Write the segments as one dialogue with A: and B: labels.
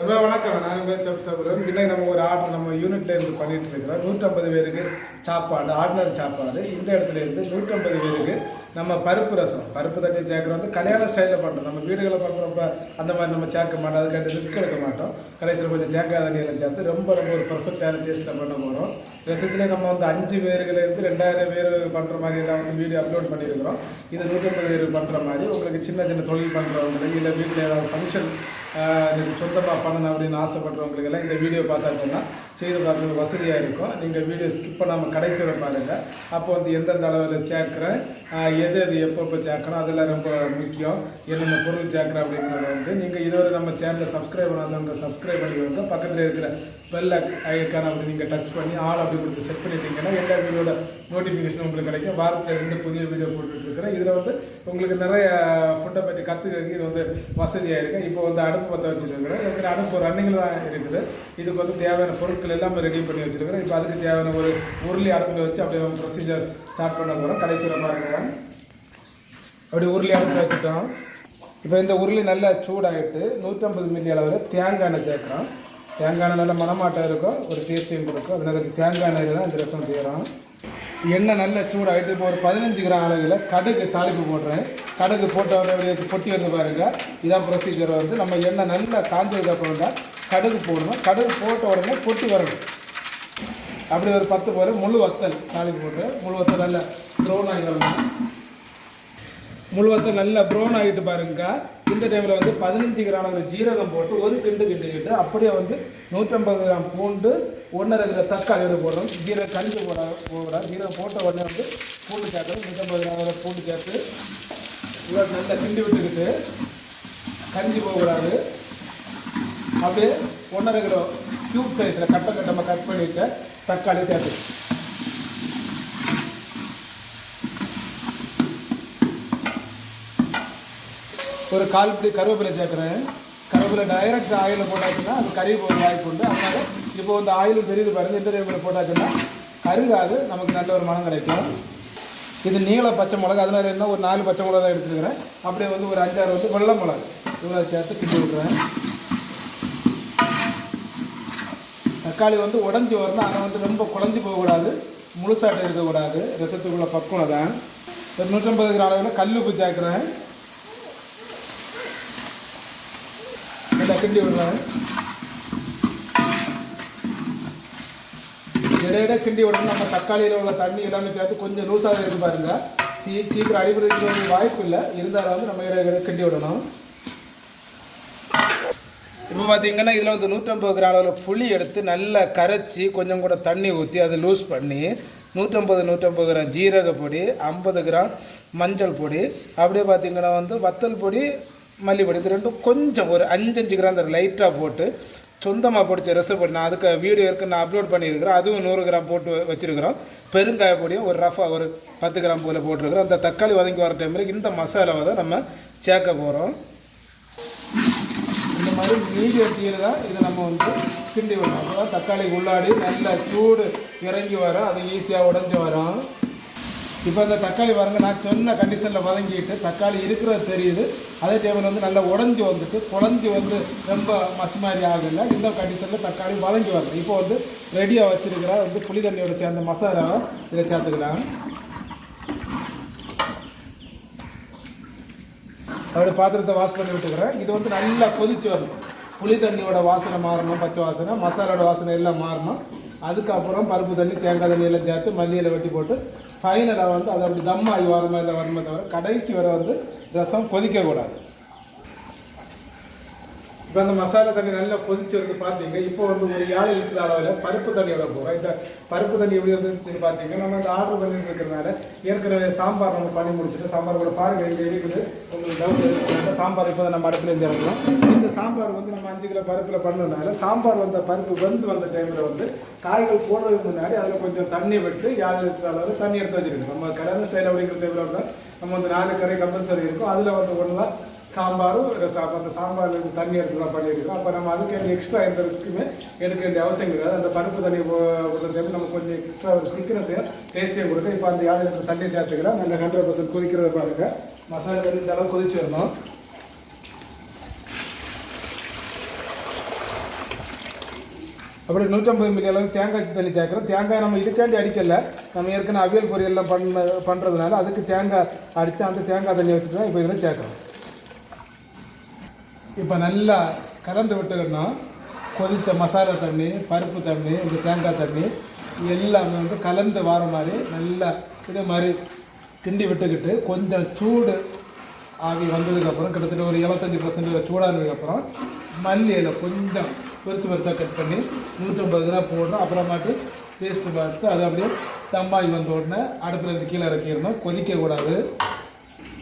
A: Hello வணக்கம். நான் உங்கள் சப் சபுரன் இன்னைக்கு நம்ம ஒரு ஆர்டர் நம்ம யூனிட்ல இருந்து பண்ணிட்டு இருக்கிறோம். நூற்றம்பது பேருக்கு சாப்பாடு ஆர்டினரி சாப்பாடு. இந்த இடத்துல இருந்து நூற்றம்பது பேருக்கு நம்ம பருப்பு ரசம் பருப்பு தண்ணி சேர்க்குறது வந்து கல்யாண ஸ்டைலில் பண்ணுறோம் நம்ம வீடுகளை பார்க்குறப்ப அந்த மாதிரி நம்ம சேர்க்க மாட்டோம். அதுக்காண்டி ரிஸ்க் எடுக்க மாட்டோம். கடைசியில் கொஞ்சம் தேங்காய் தண்ணியில் சேர்த்து ரொம்ப ரொம்ப ஒரு பர்ஃபெக்டான டேஸ்ட்டில் பண்ண போகிறோம் ரசத்துலேயே நம்ம வந்து அஞ்சு பேருலேருந்து ரெண்டாயிரம் பேர் பண்ணுற மாதிரி எல்லாம் வந்து வீடியோ அப்லோட் பண்ணியிருக்கிறோம். இது நூற்றம்பது பேர் பண்ணுற மாதிரி உங்களுக்கு சின்ன சின்ன தொழில் பண்ணுறவங்களுக்கு இல்லை வீட்டில் ஏதாவது ஃபங்க்ஷன் சொந்தமாக பண்ணணும் அப்படின்னு ஆசைப்படுறவங்களுக்கு எல்லாம் இந்த வீடியோ பார்த்தாங்கன்னா செய்து பார்க்குறது வசதியாக இருக்கும். நீங்கள் வீடியோ ஸ்கிப் பண்ணாமல் கடைசி பாருங்கள் அப்போ வந்து எந்தெந்த அளவில் சேர்க்குறேன் எது எது எப்போ எப்பப்போ சேர்க்கணும் அதெல்லாம் ரொம்ப முக்கியம். என்னென்ன பொருள் சேர்க்குறேன் அப்படிங்கிறத வந்து நீங்கள் இதுவரை நம்ம சேனலை சப்ஸ்கிரைப் பண்ணாதவங்க சப்ஸ்கிரைப் பண்ணிக்கோங்க. பக்கத்தில் இருக்கிற பெல் ஐக்கான அப்படி நீங்கள் டச் பண்ணி ஆள் அப்படி கொடுத்து செட் பண்ணிட்டீங்கன்னா எல்லா வீடியோட நோட்டிஃபிகேஷன் உங்களுக்கு கிடைக்கும். வாரத்தில் ரெண்டு புதிய வீடியோ போட்டுட்ருக்கிறேன் இதில் வந்து உங்களுக்கு நிறைய ஃபுட்டை பற்றி கற்றுக்கிறதுக்கு இது வந்து வசதியாக இருக்குது இப்போ வந்து அடுப்பு பற்ற வச்சுருக்கிறேன். இருக்கிற அடுப்பு ரன்னிங்கில் தான் இருக்குது. இதுக்கு வந்து தேவையான பொருட்கள் எல்லாமே ரெடி பண்ணி வச்சுருக்கிறேன். இப்போ அதுக்கு தேவையான ஒரு உருளி அடுப்பில் வச்சு அப்படியே நம்ம ப்ரொசீஜர் ஸ்டார்ட் பண்ண போகிறோம் கடைசியில் பாருங்கள் அப்படி உருளி அடுப்பில் வச்சுட்டோம். இப்போ இந்த உருளி நல்லா சூடாகிட்டு நூற்றம்பது மில்லி அளவில் தேங்காய் எண்ணெய் சேர்க்குறோம் தேங்காய் எண்ணெய் நல்ல மனமாட்டம் இருக்கும் ஒரு டேஸ்ட்டையும் கொடுக்கும். அதனால தேங்காய் எண்ணெயில் தான் இந்த ரசம் செய்கிறோம் எண்ணெய் நல்ல சூடாகிட்டு இப்போ ஒரு பதினஞ்சு கிராம் அளவில் கடுகு தாளிப்பு போடுறேன். கடுகு போட்ட உடனே பொட்டி வந்து பாருங்க. இதான் ப்ரொசீஜர் வந்து. நம்ம எண்ணெய் நல்லா காஞ்சதுக்கு அப்புறம் தான் கடுகு போடணும். கடுகு போட்ட உடனே பொட்டி வரணும். அப்படி ஒரு பத்து போல முழு வத்தல் தாளிப்பு போட்டு முழு வத்தல் நல்லா ப்ரௌன் ஆகி வரணும். முழு வத்தல் நல்லா ப்ரௌன் ஆகிட்டு பாருங்க. இந்த டைமில் வந்து பதினஞ்சு கிராம் அளவு ஜீரகம் போட்டு ஒரு கிண்டு கிண்டிக்கிட்டு அப்படியே வந்து நூற்றம்பது கிராம் பூண்டு ஒன்றரை கிலோ தக்காளி எடுத்து போடுறோம். ஜீரகம் கழிஞ்சு போட போடுறோம் ஜீரகம் போட்ட உடனே வந்து பூண்டு சேர்க்கணும் நூற்றம்பது கிராம் பூண்டு சேர்த்து இவ்வளோ நல்லா கிண்டி விட்டுக்கிட்டு கஞ்சி போகக்கூடாது. அப்படியே ஒன்றரை கிலோ க்யூப் சைஸில் கட்ட கட்டமாக கட் பண்ணிட்டு தக்காளி சேர்த்து ஒரு கால் பிடி கருவேப்பிலை சேர்க்குறேன். கருவேப்பிலை டைரக்ட் ஆயிலில் போட்டாச்சுன்னா அது கறி போக வாய்ப்பு உண்டு. அதனால இப்போ வந்து ஆயில் தெரியுது பாருங்க. இந்த டைமில் போட்டாச்சுன்னா கருகாது நமக்கு நல்ல ஒரு மனம் கிடைக்கும். இது நீல பச்சை மிளகு அதனால என்ன? ஒரு நாலு பச்சை மிளகா எடுத்துருக்கிறேன். அப்படியே வந்து ஒரு அஞ்சாறு வந்து வெள்ளை மிளகு இவ்வளோ சேர்த்து கிண்டி விட்றேன் தக்காளி வந்து உடஞ்சி வரணும். அதை வந்து ரொம்ப குழஞ்சி போகக்கூடாது. முழுசாட்டம் இருக்கக்கூடாது. ரசத்துக்குள்ளே பக்குவம் தான் ஒரு நூற்றம்பது கிராம் அளவில் கல் உப்பு சேர்க்குறேன். கிண்டி விடுறேன் இடையிட கிண்டி விடணும். நம்ம தக்காளியில் உள்ள தண்ணி எல்லாமே சேர்த்து கொஞ்சம் லூஸாக இருக்கு பாருங்கள் தீ சீக்கிரம் அடிபடுறதுக்கு வாய்ப்பு இல்லை. இருந்தாலும் வந்து நம்ம இடையிட கிண்டி விடணும். இப்போ பார்த்தீங்கன்னா இதில் வந்து நூற்றம்பது கிராம் அளவில் புளி எடுத்து நல்லா கரைச்சி கொஞ்சம் கூட தண்ணி ஊற்றி அதை லூஸ் பண்ணி நூற்றம்பது நூற்றம்பது கிராம் ஜீரக பொடி ஐம்பது கிராம் மஞ்சள் பொடி அப்படியே பார்த்தீங்கன்னா வந்து வத்தல் பொடி மல்லிப்பொடி. இது ரெண்டும் கொஞ்சம் ஒரு அஞ்சஞ்சு கிராம் அந்த லைட்டாக போட்டு சொந்தமாக பிடிச்ச போட்டு நான் அதுக்கு வீடியோ இருக்குது நான் அப்லோட் பண்ணியிருக்கிறேன். அதுவும் நூறு கிராம் போட்டு வச்சுருக்கிறோம். பெருங்காய பொடியும் ஒரு ரஃபாக ஒரு பத்து கிராம் போல் போட்டிருக்கிறோம். அந்த தக்காளி வதங்கி வர டைமில் இந்த மசாலாவை தான் நம்ம சேர்க்க போகிறோம் இந்த மாதிரி மீடியம் தீயில் தான் இதை நம்ம வந்து கிண்டி விடணும் அப்போ தான் தக்காளி உள்ளாடி நல்ல சூடு இறங்கி வரும். அது ஈஸியாக உடஞ்சி வரும். இப்போ இந்த தக்காளி பாருங்க நான் சொன்ன கண்டிஷனில் வதங்கிட்டு தக்காளி இருக்கிறது தெரியுது. அதே டைமில் வந்து நல்லா உடஞ்சி வந்துட்டு குழஞ்சி வந்து ரொம்ப மசி மாதிரி ஆகலை. இந்த கண்டிஷனில் தக்காளி வதங்கி வருது இப்போ வந்து ரெடியாக வச்சுருக்கிற வந்து புளி தண்ணியோட சேர்ந்த மசாலாவை இதை சேர்த்துக்கலாம். அப்படி பாத்திரத்தை வாஷ் பண்ணி விட்டுக்கிறேன். இது வந்து நல்லா கொதிச்சு வரணும். புளி தண்ணியோட வாசனை மாறணும் பச்சை வாசனை. மசாலோட வாசனை எல்லாம் மாறணும். அதுக்கப்புறம் பருப்பு தண்ணி தேங்காய் தண்ணி எல்லாம் சேர்த்து மல்லியில் வெட்டி போட்டு ஃபைனலாக வந்து அதை அப்படி தம் ஆகி வர மாதிரி வரமே தவிர கடைசி வரை வந்து ரசம் கொதிக்கக்கூடாது. இப்போ அந்த மசாலா தண்ணி நல்லா கொதிச்சிருந்து பார்த்தீங்க இப்போ வந்து ஒரு ஏழு லிட்டர் அளவில் பருப்பு தண்ணி எவ்வளோ போகிறோம் இந்த பருப்பு தண்ணி எப்படி இருந்துச்சுன்னு பார்த்தீங்கன்னா நம்ம இந்த ஆர்டர் பண்ணிட்டு இருக்கிறனால ஏற்கனவே சாம்பார் நம்ம பண்ணி முடிச்சுட்டு சாம்பார் கூட பாருங்கள் இங்கே இருக்குது. உங்களுக்கு டவுட் சாம்பார் இப்போ நம்ம அடுப்பில் இருந்து இந்த சாம்பார் வந்து நம்ம அஞ்சு கிலோ பருப்பில் பண்ணதுனால சாம்பார் வந்த பருப்பு வந்து வந்த டைமில் வந்து காய்கள் போடுறதுக்கு முன்னாடி அதில் கொஞ்சம் தண்ணி விட்டு ஏழு லிட்டர் அளவில் தண்ணி எடுத்து வச்சுருக்கோம் நம்ம கல்யாண ஸ்டைல் அப்படிங்கிற டைமில் வந்து நம்ம வந்து நாலு கரை கம்பல்சரி இருக்கும். அதில் வந்து ஒன்று தான் சாம்பாரும் ரசம் அந்த சாம்பார்ல இருந்து தண்ணி எடுத்துலாம் பண்ணியிருக்கோம். அப்போ நம்ம அதுக்கு எக்ஸ்ட்ரா எந்த ரிஸ்க்குமே எடுக்க வேண்டிய அவசியம் கிடையாது. அந்த பருப்பு தண்ணி விடுறது நம்ம கொஞ்சம் எக்ஸ்ட்ரா ஒரு திக்னஸ் டேஸ்ட்டையும் கொடுக்கும் இப்போ அந்த யாழ் தண்ணியை சேர்த்துக்கலாம். நல்ல ஹண்ட்ரட் பர்சன்ட் கொதிக்கிறத பாருங்க. மசாலா இந்த அளவு கொதிச்சு வரணும். அப்படி நூற்றம்பது மில்லி அளவுக்கு தேங்காய் தண்ணி சேர்க்குறோம். தேங்காய் நம்ம இதுக்காண்டி அடிக்கலை. நம்ம ஏற்கனவே அவியல் பொரியல்லாம் பண்ண பண்ணுறதுனால அதுக்கு தேங்காய் அடித்து அந்த தேங்காய் தண்ணி வச்சுட்டு தான் இப்போ இதில் சேர்க்குறோம். இப்போ நல்லா கலந்து விட்டுக்கணும். கொதித்த மசாலா தண்ணி பருப்பு தண்ணி இந்த தேங்காய் தண்ணி எல்லாமே வந்து கலந்து வர மாதிரி நல்லா இதே மாதிரி கிண்டி விட்டுக்கிட்டு கொஞ்சம் சூடு ஆகி வந்ததுக்கப்புறம் கிட்டத்தட்ட ஒரு எழுபத்தஞ்சி பர்சன்ட் சூடானதுக்கப்புறம் மல்லி இலை கொஞ்சம் பெருசு பெருசாக கட் பண்ணி நூற்றம்பது கிராம் போடணும். அப்புறமாட்டு டேஸ்ட்டு பார்த்து அது அப்படியே தம்பாய் வந்த உடனே அடுப்பில் இருந்து கீழே இறக்கிடணும். கொதிக்கக்கூடாது.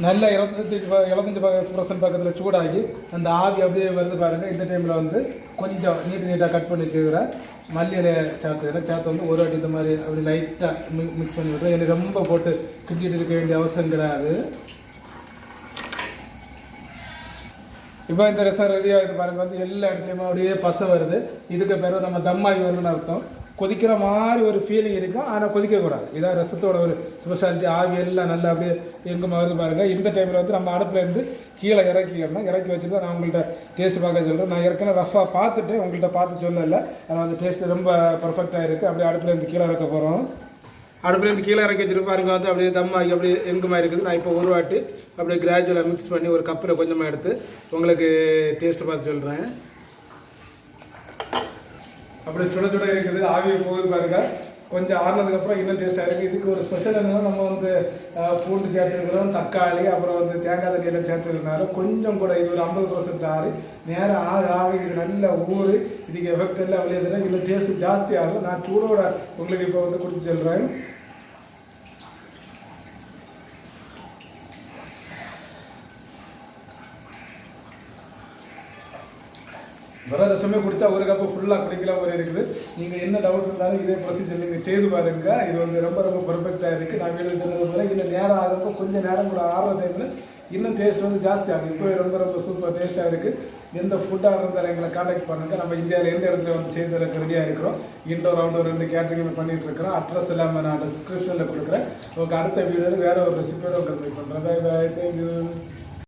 A: நல்லா இருபத்தஞ்சி இருபத்தஞ்சி பர்சன்ட் பக்கத்தில் சூடாகி அந்த ஆவி அப்படியே வருது பாருங்கள் இந்த டைமில் வந்து கொஞ்சம் நீட்டு நீட்டாக கட் பண்ணி வச்சுக்கிறேன் மல்லி சேர்த்துக்கிறேன் சேர்த்து வந்து ஒரு வாட்டி இந்த மாதிரி அப்படி லைட்டாக மிக்ஸ் பண்ணி விட்றேன் எனக்கு ரொம்ப போட்டு கிண்டிட்டு இருக்க வேண்டிய அவசியம் கிடையாது. இப்போ இந்த ரசம் ரெடி ஆகுது பாருங்கள் வந்து எல்லா இடத்துலையுமே அப்படியே பசை வருது. இதுக்கு பிறகு நம்ம தம்மாகி வருதுன்னு அர்த்தம். கொதிக்கிற மாதிரி ஒரு ஃபீலிங் இருக்கும் ஆனால் கொதிக்கக்கூடாது இதான் ரசத்தோட ஒரு ஸ்பெஷாலிட்டி ஆவி எல்லாம் நல்லா அப்படியே எங்கே வருது பாருங்கள் இந்த டைமில் வந்து நம்ம அடுப்புலேருந்து கீழே இறக்கிடணும் இறக்கி வச்சுட்டு தான் நான் உங்கள்கிட்ட டேஸ்ட் பார்க்க சொல்கிறேன் நான் ஏற்கனவே ரஃபாக பார்த்துட்டு உங்கள்கிட்ட பார்த்து சொல்லலை. ஆனால் அந்த டேஸ்ட் ரொம்ப பர்ஃபெக்டாக இருக்குது அப்படியே அடுப்புலேருந்து கீழே இறக்க போகிறோம் அடுப்புலேருந்து கீழே இறக்கி வச்சுட்டு பாருங்க. வந்து அப்படியே தம்மாகி அப்படியே எங்குமா இருக்குது. நான் இப்போ ஒரு வாட்டி அப்படியே கிராஜுவலாக மிக்ஸ் பண்ணி ஒரு கப்பில் கொஞ்சமாக எடுத்து உங்களுக்கு டேஸ்ட் பார்த்து சொல்கிறேன் அப்படியே சுட சுட இருக்குது. ஆவியை போகுது பாருங்க. கொஞ்சம் ஆறுனதுக்கப்புறம் இன்னும் டேஸ்ட்டாக இருக்குது இதுக்கு ஒரு ஸ்பெஷல் என்னன்னா நம்ம வந்து பூண்டு சேர்த்துருக்கிறோம் தக்காளி அப்புறம் வந்து தேங்காய் தண்ணியெல்லாம் சேர்த்துருந்தாலும் கொஞ்சம் கூட இது ஒரு ஐம்பது பர்சன்ட் ஆறு நேரம் ஆக ஆக இது நல்ல ஊறு இதுக்கு எஃபெக்ட் எல்லாம் விளையாதுன்னா இதில் டேஸ்ட் ஜாஸ்தி ஆகும். நான் சூடோட உங்களுக்கு இப்போ வந்து கொடுத்து சொல்கிறேன் வர ரசமே குடித்தா ஒரு கப்பு ஃபுல்லாக குடிக்கலாம் ஒரு இருக்குது. நீங்கள் என்ன டவுட் இருந்தாலும் இதே ப்ரொசீஜர் நீங்கள் செய்து பாருங்க. இது வந்து ரொம்ப ரொம்ப பர்ஃபெக்டாக இருக்குது நான் வீடு சொன்னது போல இன்னும் நேரம் ஆகிறப்போ கொஞ்சம் நேரம் கூட ஆடுற டைமில் இன்னும் டேஸ்ட் வந்து ஜாஸ்தி ஆகும் இப்போ ரொம்ப ரொம்ப சூப்பர் டேஸ்ட்டாக இருக்குது எந்த ஃபுட்டாக இருந்தாலும் எங்களை காண்டாக்ட் பண்ணுங்கள் நம்ம இந்தியாவில் எந்த இடத்துல வந்து செய்து தரக்கு ரெடியாக இருக்கிறோம்? இன்டோர் அவுட்டோர் ரெண்டு கேட்டரிங் பண்ணிட்டு இருக்கிறோம். அட்ரஸ் எல்லாமே நான் டிஸ்கிரிப்ஷனில் கொடுக்குறேன். உங்களுக்கு அடுத்த வீடியோவில் வேறு ஒரு ரெசிபியோட உங்களுக்கு பண்ணுறேன் பை பை தேங்க்யூ